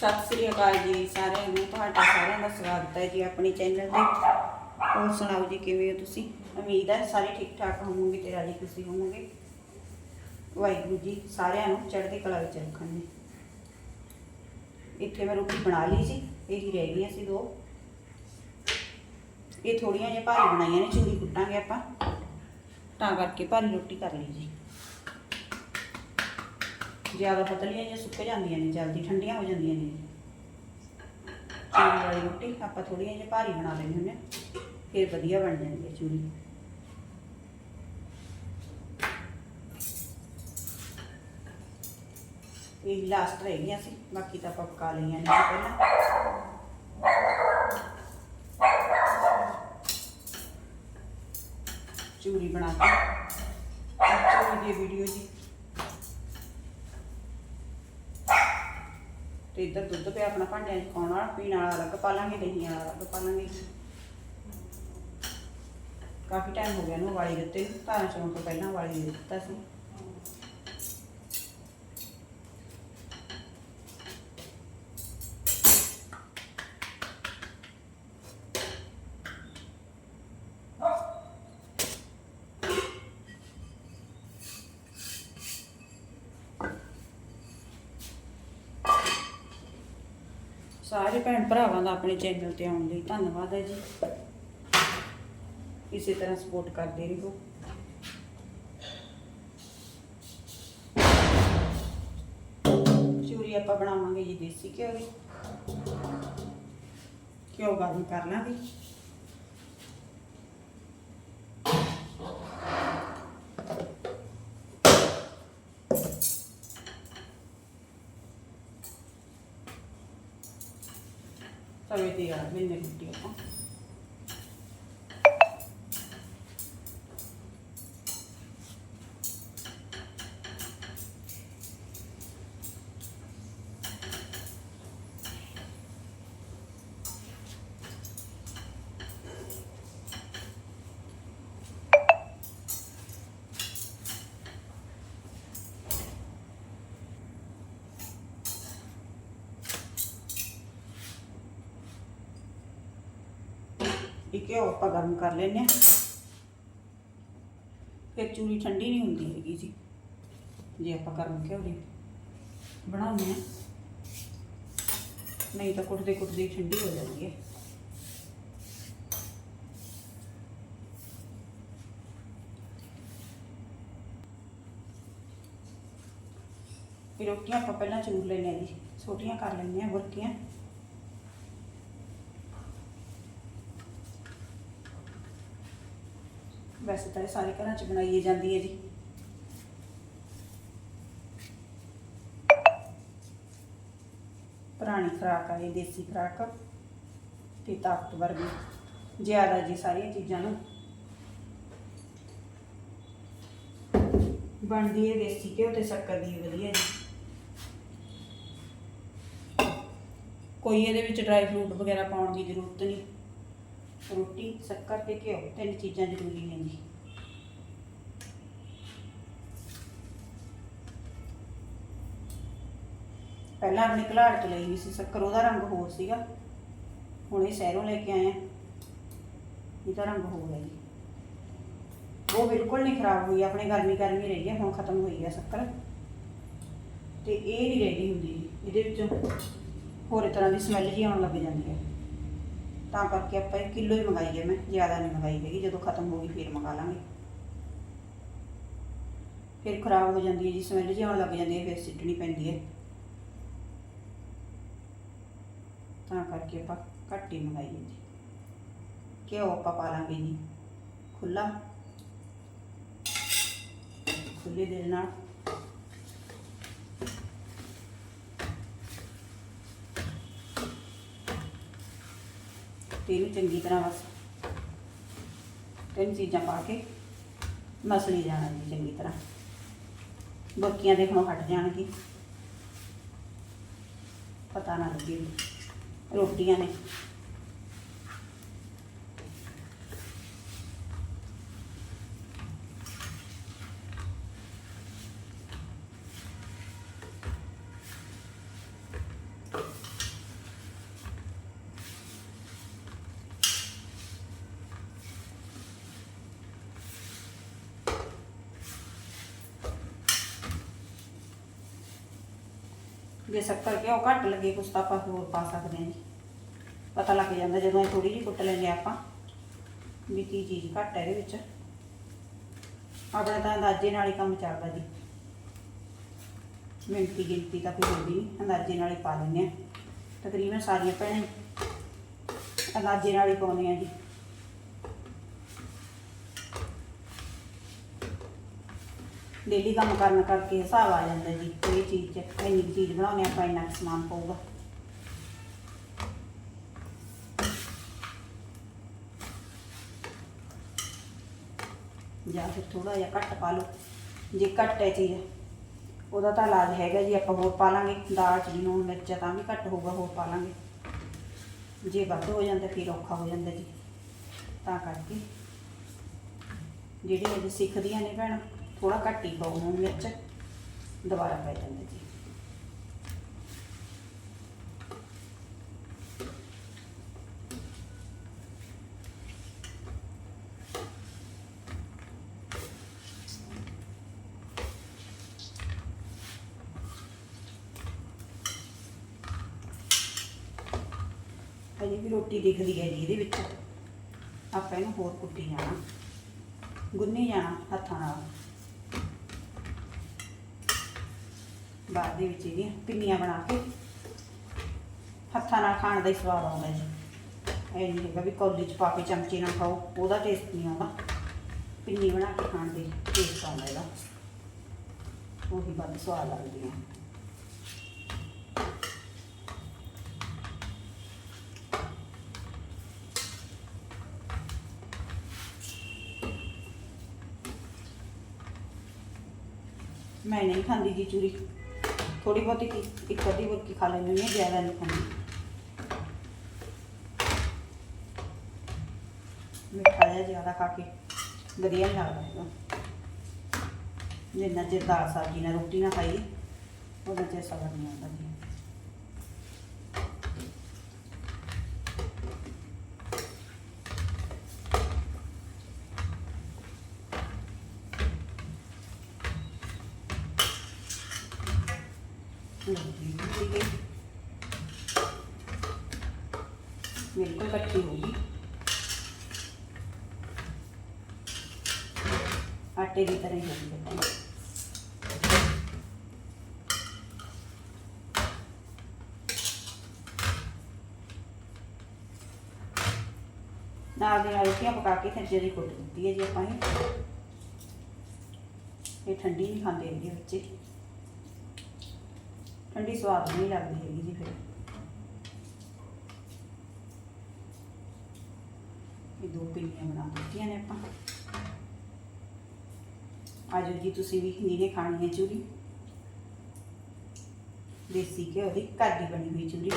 ਸਤਿ ਸ੍ਰੀ ਅਕਾਲ ਜੀ ਸਾਰਿਆਂ ਨੂੰ, ਤੁਹਾਡਾ ਸਾਰਿਆਂ ਦਾ ਸਵਾਗਤ ਹੈ ਜੀ ਆਪਣੇ ਚੈਨਲ ਤੇ। ਹੋਰ ਸੁਣਾਓ ਜੀ, ਕਿਵੇਂ ਹੋ ਤੁਸੀਂ? ਉਮੀਦ ਹੈ ਸਾਰੇ ਠੀਕ ਠਾਕ ਹੋਵੋਗੇ ਤੇ ਰਾਜੀ ਖੁਸ਼ੀ ਹੋਵੋਗੇ। ਵਾਹਿਗੁਰੂ ਜੀ, ਸਾਰਿਆਂ ਨੂੰ ਚੜ੍ਹਦੀ ਕਲਾ ਵਿੱਚ ਰੱਖਣ ਜੀ ਇੱਥੇ ਮੈਂ ਰੋਟੀ ਬਣਾ ਲਈ ਸੀ, ਇਹੀ ਰਹਿ ਗਈਆਂ ਸੀ ਦੋ। ਇਹ ਥੋੜੀਆਂ ਜਿਹੀਆਂ ਭਾਰੀ ਬਣਾਈਆਂ ਨੇ, ਚੂਰੀ ਕੁੱਟਾਂਗੇ ਆਪਾਂ। ਤਾਂ ਕਰਕੇ ਭਾਰੀ ਰੋਟੀ ਕਰ ਲਈ ਜੀ। ਜ਼ਿਆਦਾ ਪਤਲੀਆਂ ਜਿਹੀਆਂ ਸੁੱਕ ਜਾਂਦੀਆਂ ਨੇ ਜਲਦੀ ਠੰਡੀਆਂ ਹੋ ਜਾਂਦੀਆਂ ਨੇ ਚੂਰੀ ਵਾਲੀ ਰੋਟੀ ਆਪਾਂ ਥੋੜੀਆਂ ਜਿਹੀਆਂ ਭਾਰੀ ਬਣਾ ਲੈਂਦੇ ਹੁੰਦੇ ਹਾਂ ਫਿਰ ਵਧੀਆ ਬਣ ਜਾਂਦੀ ਹੈ ਚੂਰੀ ਇਹ ਲਾਸਟ ਰਹਿ ਗਈਆਂ ਸੀ ਬਾਕੀ ਤਾਂ ਆਪਾਂ ਪਕਾ ਲਈਆਂ ਨੇ ਜੀ ਪਹਿਲਾਂ ਚੂਰੀ ਬਣਾ ਕੇ ਚੂਰੀ ਦੀ ਵੀਡੀਓ ਜੀ ਤੇ ਇੱਧਰ ਦੁੱਧ ਪਿਆ ਆਪਣਾ ਭਾਂਡਿਆਂ 'ਚ ਪਾਉਣ ਵਾਲਾ, ਪੀਣ ਵਾਲਾ ਅਲੱਗ ਪਾ ਲਾਂਗੇ ਦਹੀਂ ਵਾਲਾ ਅਲੱਗ ਪਾ ਲਾਂਗੇ ਕਾਫੀ ਟਾਈਮ ਹੋ ਗਿਆ ਨੂੰ ਵਾਲੀ ਦਿੱਤੇ ਨੂੰ, ਧਾਰਾਂ ਚੋਂ ਤੋਂ ਪਹਿਲਾਂ ਵਾਲੀ ਦਿੱਤਾ ਸੀ। ਸਾਰੇ ਭੈਣ ਭਰਾਵਾਂ ਦਾ ਆਪਣੇ ਚੈਨਲ ਤੇ ਆਉਣ ਲਈ ਧੰਨਵਾਦ ਹੈ ਜੀ। ਇਸੇ ਤਰ੍ਹਾਂ ਸਪੋਰਟ ਕਰਦੇ ਰਹੋ। ਚੂਰੀ ਆਪਾਂ ਬਣਾਵਾਂਗੇ ਜੀ ਦੇਸੀ ਘਿਓ ਦੀ। ਘਿਓ ਗਰਮ ਕਰ ਲਾਂਗੇ। ਤਵੇ ਤੇ ਆ ਮੈਨੇ ਇਹ ਘਿਓ ਆਪਾਂ ਗਰਮ ਕਰ ਲੈਨੇ ਆ ਫਿਰ ਚੂਰੀ ਠੰਡੀ ਨਹੀਂ ਹੁੰਦੀ ਹੈਗੀ ਜੀ। ਜੇ ਆਪਾਂ ਗਰਮ ਘਿਓ ਦੀ ਬਣਾਉਂਦੇ ਆ ਨਹੀਂ ਤਾਂ ਕੁੱਟਦੇ ਕੁੱਟਦੇ ਠੰਡੀ ਹੋ ਜਾਂਦੀ ਹੈ। ਇਹ ਰੋਟੀਆਂ ਆਪਾਂ ਪਹਿਲਾਂ ਚੂਰ ਲੈਣੇ ਆ ਜੀ, ਛੋਟੀਆਂ ਕਰ ਲੈਂਦੇ ਆ ਬੁਰਕੀਆਂ। ਵੈਸੇ ਤਾਂ ਇਹ ਸਾਰੇ ਘਰਾਂ 'ਚ ਬਣਾਈ ਜਾਂਦੀ ਹੈ ਜੀ। ਪੁਰਾਣੀ ਖੁਰਾਕ ਆ, ਇਹ ਦੇਸੀ ਖੁਰਾਕ ਤੇ ਤਾਕਤਵਰ ਵੀ ਜ਼ਿਆਦਾ ਜੀ ਸਾਰੀਆਂ ਚੀਜ਼ਾਂ ਨੂੰ। ਬਣਦੀ ਹੈ ਦੇਸੀ ਘਿਓ ਤੇ ਸ਼ੱਕਰ ਦੀ, ਵਧੀਆ ਜੀ। ਕੋਈ ਇਹਦੇ ਵਿੱਚ ਡਰਾਈ ਫਰੂਟ ਵਗੈਰਾ ਪਾਉਣ ਦੀ ਜ਼ਰੂਰਤ ਨਹੀਂ। ਰੋਟੀ, ਸ਼ੱਕਰ ਤੇ ਘਿਓ, ਤਿੰਨ ਚੀਜ਼ਾਂ ਜ਼ਰੂਰੀ ਨੇ ਜੀ। ਪਹਿਲਾਂ ਆਪਣੀ ਘਲਾੜ ਚ ਲਈ ਸੀ, ਸ਼ੱਕਰ ਉਹਦਾ ਰੰਗ ਹੋਰ ਸੀਗਾ। ਹੁਣ ਇਹ ਸ਼ਹਿਰੋਂ ਲੈ ਕੇ ਆਏ ਆ। ਇਹਦਾ ਰੰਗ ਹੋ ਗਿਆ ਜੀ। ਉਹ ਬਿਲਕੁਲ ਨਹੀਂ ਖਰਾਬ ਹੋਈ, ਆਪਣੇ ਗਰਮੀ ਗਰਮੀ ਰਹੀ ਹੈ, ਹੁਣ ਖਤਮ ਹੋਈ ਹੈ ਸ਼ੱਕਰ। ਤੇ ਇਹ ਨਹੀਂ ਰਹਿੰਦੀ ਹੁੰਦੀ ਜੀ। ਇਹਦੇ ਵਿੱਚੋਂ ਹੋਰ ਤਰ੍ਹਾਂ ਦੀ ਸਮੈਲ ਜੀ ਆਉਣ ਲੱਗ ਜਾਂਦੀ ਹੈ। ਤਾਂ ਕਰਕੇ ਆਪਾਂ ਇਹ ਕਿਲੋ ਹੀ ਮੰਗਾਈ ਹੈ ਮੈਂ, ਜ਼ਿਆਦਾ ਨਹੀਂ ਮੰਗਾਈ ਹੈਗੀ, ਜਦੋਂ ਖਤਮ ਹੋ ਗਈ ਫਿਰ ਮੰਗਾ ਲਾਂਗੇ। ਫਿਰ ਖਰਾਬ ਹੋ ਜਾਂਦੀ ਹੈ ਜੀ, ਸਮੈਲ ਜਿਹਾ ਆਉਣ ਲੱਗ ਜਾਂਦੀ ਹੈ, ਫਿਰ ਸਿੱਟਣੀ ਪੈਂਦੀ ਹੈ। ਤਾਂ ਕਰਕੇ ਆਪਾਂ ਘੱਟ ਹੀ ਮੰਗਾਈ ਹੈ ਜੀ। ਘਿਓ ਆਪਾਂ ਪਾ ਲਾਂਗੇ ਜੀ ਖੁੱਲਾ ਖੁੱਲੇ ਦੇ ਨਾਲ। ਤੇ ਇਹਨੂੰ ਚੰਗੀ ਤਰ੍ਹਾਂ ਬਸ ਤਿੰਨ ਚੀਜ਼ਾਂ ਪਾ ਕੇ ਮਸਲੀ ਜਾਣਾ ਜੀ ਚੰਗੀ ਤਰ੍ਹਾਂ। ਬੱਕੀਆਂ ਦੇਖਣੋਂ ਹਟ ਜਾਣਗੀ। ਪਤਾ ਨਾ ਲੱਗੇ ਰੋਟੀਆਂ ਨੇ। ਜੇ ਸ਼ੱਕਰ ਘਿਓ ਘੱਟ ਲੱਗੇ, ਕੁਛ ਤਾਂ ਆਪਾਂ ਹੋਰ ਪਾ ਸਕਦੇ ਹਾਂ ਜੀ। ਪਤਾ ਲੱਗ ਜਾਂਦਾ ਜਦੋਂ ਥੋੜੀ ਜਿਹੀ ਕੁੱਟ ਲੈਂਦੇ ਹਾਂ ਆਪਾਂ, ਵੀ ਕੀ ਚੀਜ਼ ਘੱਟ ਹੈ ਇਹਦੇ ਵਿੱਚ। ਆਪਣਾ ਤਾਂ ਅੰਦਾਜ਼ੇ ਨਾਲ ਹੀ ਕੰਮ ਚੱਲਦਾ ਜੀ। ਮਿੰਟੀ ਗਿਣਤੀ ਤਾਂ ਕੋਈ ਹੁੰਦੀ ਅੰਦਾਜ਼ੇ ਨਾਲ ਹੀ ਪਾ ਲੈਂਦੇ ਆ ਤਕਰੀਬਨ ਸਾਰੀਆਂ ਭੈਣਾਂ ਅੰਦਾਜ਼ੇ ਨਾਲ ਹੀ ਪਾਉਂਦੇ ਪਾਉਂਦੀਆਂ ਜੀ। ਡੇਲੀ ਕੰਮ ਕਰਨ ਕਰਕੇ ਹਿਸਾਬ ਆ ਜਾਂਦਾ ਜੀ, ਕੋਈ ਚੀਜ਼ 'ਚ, ਇੰਨੀ ਕੁ ਚੀਜ਼ ਬਣਾਉਣੀ ਆਪਾਂ, ਇੰਨਾ ਕੁ ਸਮਾਨ ਪਊਗਾ। ਜਾਂ ਫਿਰ ਥੋੜਾ ਜਿਹਾ ਘੱਟ ਪਾ ਲਓ, ਜੇ ਘੱਟ ਹੈ ਚੀਜ਼, ਉਹਦਾ ਤਾਂ ਇਲਾਜ ਹੈਗਾ ਜੀ, ਆਪਾਂ ਹੋਰ ਪਾ ਲਾਂਗੇ, ਦਾਲ ਚ ਲੂਣ, ਮਿਰਚ ਤਾਂ ਵੀ ਘੱਟ ਹੋਊਗਾ, ਹੋਰ ਪਾ ਲਾਂਗੇ। ਜੇ ਵੱਧ ਹੋ ਜਾਂਦਾ, ਫਿਰ ਔਖਾ ਹੋ ਜਾਂਦਾ ਜੀ, ਤਾਂ ਕਰਕੇ। ਜਿਹੜੀ ਅਜੇ ਸਿੱਖਦੀਆਂ ਨੇ ਭੈਣਾਂ ਥੋੜਾ ਘੱਟ ਹੀ ਪਾਓ ਨੂਣ ਮਿਰਚ ਦੁਬਾਰਾ ਪੈ ਜਾਂਦਾ ਜੀ। ਹਜੇ ਵੀ ਰੋਟੀ ਦਿਖਦੀ ਹੈ ਜੀ ਇਹਦੇ ਵਿੱਚ। ਆਪਾਂ ਇਹਨੂੰ ਹੋਰ ਕੁੱਟੀ ਜਾਣਾ। ਗੁੰਨੀ ਜਾਣਾ ਹੱਥਾਂ ਨਾਲ। ਬਾਅਦ ਦੇ ਵਿੱਚ ਇਹਦੀਆਂ ਪਿੰਨੀਆਂ ਬਣਾ ਕੇ ਹੱਥਾਂ ਨਾਲ ਖਾਣ ਦਾ ਹੀ ਸਵਾਦ ਆਉਂਦਾ ਜੀ। ਇਹ ਨਹੀਂ ਹੈਗਾ ਵੀ ਕੌਲੀ ਚ ਪਾ ਕੇ ਚਮਚੇ ਨਾਲ ਖਾਓ, ਉਹਦਾ ਟੇਸਟ ਨਹੀਂ ਆਉਂਦਾ। ਪਿੰਨੀ ਬਣਾ ਕੇ ਖਾਣ ਦੇ ਟੇਸਟ ਆਉਂਦਾ ਇਹਦਾ। ਉਹੀ ਵੱਧ ਸਵਾਦ ਲੱਗਦੀ ਹੈ ਮੈਂ ਨਹੀਂ ਖਾਂਦੀ ਜੀ ਚੂਰੀ। ਥੋੜੀ ਬਹੁਤੀ ਕੀ- ਇੱਕ ਅੱਧੀ ਬੁਰਕੀ ਖਾ ਲੈਂਦੀ ਹਾਂ, ਜ਼ਿਆਦਾ ਨਹੀਂ ਖਾਂਦੀ। ਮਿੱਠਾ ਜਿਹਾ ਜ਼ਿਆਦਾ ਖਾ ਕੇ ਵਧੀਆ ਨਹੀਂ ਲੱਗਦਾ ਹੈਗਾ। ਜਿੰਨਾ ਚਿਰ ਦਾਲ ਸਬਜ਼ੀ ਨਾਲ ਰੋਟੀ ਨਾ ਖਾਈ ਉਹਨਾਂ ਚਿਰ ਸਬਰ ਨਹੀਂ ਆਉਂਦਾ ਜੀ ਲਓ ਜੀ, ਠੀਕ ਹੈ। ਬਿਲਕੁਲ ਇਕੱਠੀ ਹੋ ਗਈ ਆਟੇ ਦੀ ਤਰ੍ਹਾਂ ਹੀ ਹੋ ਗਈ ਬਿਲਕੁਲ ਨਾਲ ਦੇ ਨਾਲ ਰੋਟੀਆਂ ਪਕਾ ਕੇ ਫਿਰ ਜਿਹੜੀ ਕੁੱਟ ਦਿੱਤੀ ਹੈ ਜੀ ਆਪਾਂ ਇਹ ਇਹ ਠੰਡੀ ਨਹੀਂ ਖਾਂਦੇ ਇਹਦੇ ਬੱਚੇ ਠੰਡੀ ਸਵਾਦ ਨਹੀਂ ਲੱਗਦੀ ਹੈਗੀ ਜੀ ਫਿਰ। ਇਹ ਦੋ ਪਿੰਨੀਆਂ ਬਣਾ ਦਿੱਤੀਆਂ ਨੇ ਆਪਾਂ। ਆਜੋ ਜੀ ਤੁਸੀਂ ਵੀ ਨੀਰੇ ਖਾਣੀ ਹੈ ਚੂਰੀ। ਦੇਸੀ ਘਿਓ ਦੀ ਘਰ ਦੀ ਬਣੀ ਹੋਈ ਚੂਰੀ।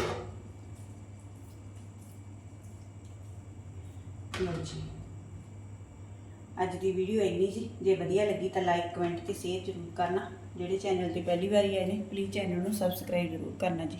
ਲਓ ਜੀ। ਅੱਜ ਦੀ ਵੀਡੀਓ ਇੰਨੀ ਜੀ। ਜੇ ਵਧੀਆ ਲੱਗੀ ਤਾਂ ਲਾਈਕ ਕਮੈਂਟ ਤੇ ਸ਼ੇਅਰ ਜ਼ਰੂਰ ਕਰਨਾ। ਜਿਹੜੇ ਚੈਨਲ ਤੇ ਪਹਿਲੀ ਵਾਰੀ ਆਏ ਨੇ ਪਲੀਜ਼ ਚੈਨਲ ਨੂੰ ਸਬਸਕ੍ਰਾਈਬ ਜ਼ਰੂਰ ਕਰਨਾ ਜੀ।